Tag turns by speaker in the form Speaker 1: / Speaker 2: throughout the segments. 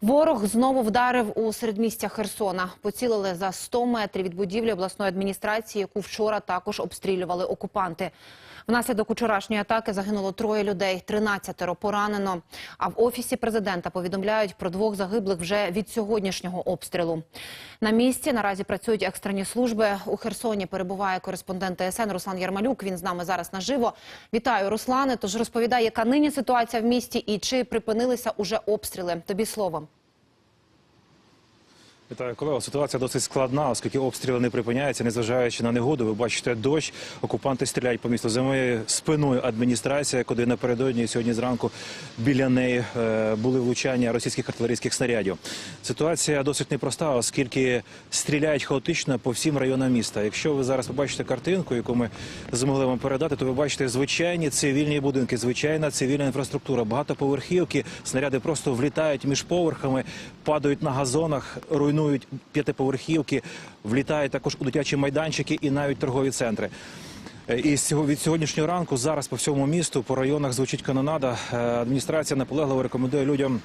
Speaker 1: Ворог знову вдарив у середмістя Херсона. Поцілили за 100 метрів від будівлі обласної адміністрації, яку вчора також обстрілювали окупанти. Внаслідок учорашньої атаки загинуло троє людей, 13 поранено. А в офісі президента повідомляють про двох загиблих вже від сьогоднішнього обстрілу. На місці наразі працюють екстрені служби. У Херсоні перебуває кореспондент ТСН Руслан Ярмалюк. Він з нами зараз наживо. Вітаю, Руслане. Тож розповідай, яка нині ситуація в місті і чи припинилися уже обстріли. Тобі слово.
Speaker 2: Вітаю, колего. Ситуація досить складна, оскільки обстріли не припиняються, незважаючи на негоду. Ви бачите дощ. Окупанти стріляють по місту. За моєю спиною адміністрація, куди напередодні сьогодні зранку біля неї е, були влучання російських артилерійських снарядів. Ситуація досить непроста, оскільки стріляють хаотично по всім районам міста. Якщо ви зараз побачите картинку, яку ми змогли вам передати, то ви бачите звичайні цивільні будинки, звичайна цивільна інфраструктура, багатоповерхівки. Снаряди просто влітають між поверхами, падають на газонах, руйнують п'ятиповерхівки, влітають також у дитячі майданчики і навіть торгові центри. Е, І від сьогоднішнього ранку зараз по всьому місту по районах звучить канонада. Е, Адміністрація наполегливо рекомендує людям.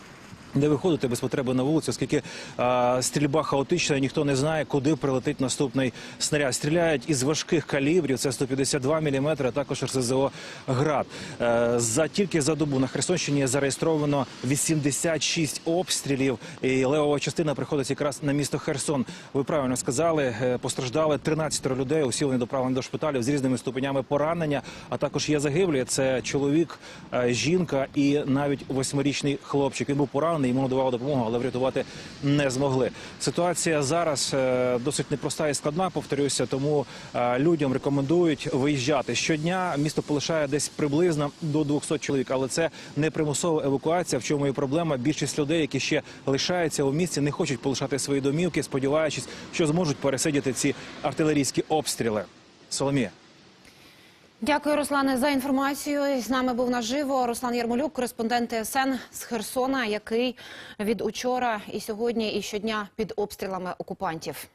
Speaker 2: Не виходити без потреби на вулицю, оскільки а, стрільба хаотична, ніхто не знає, куди прилетить наступний снаряд. Стріляють із важких калібрів, це 152 мм, а також РСЗО «Град». Е, за тільки за добу на Херсонщині зареєстровано 86 обстрілів, і левова частина приходить якраз на місто Херсон. Ви правильно сказали, е, постраждали 13 людей. Усі вони доправлені до шпиталів з різними ступенями поранення. А також є загиблі. Це чоловік, е, жінка і навіть восьмирічний хлопчик. Він був поранений, йому надавали допомогу, але врятувати не змогли. Ситуація зараз е, досить непроста і складна. Повторюся, тому е, людям рекомендують виїжджати щодня. Місто полишає десь приблизно до 200 чоловік, але це не примусова евакуація. В чому і проблема? Більшість людей, які ще лишаються у місті, не хочуть полишати свої домівки, сподіваючись, що зможуть пересидіти ці артилерійські обстріли. Соломія.
Speaker 1: Дякую, Руслане, за інформацію. З нами був наживо Руслан Ярмолюк, кореспондент ТСН з Херсона, який від учора і сьогодні і щодня під обстрілами окупантів.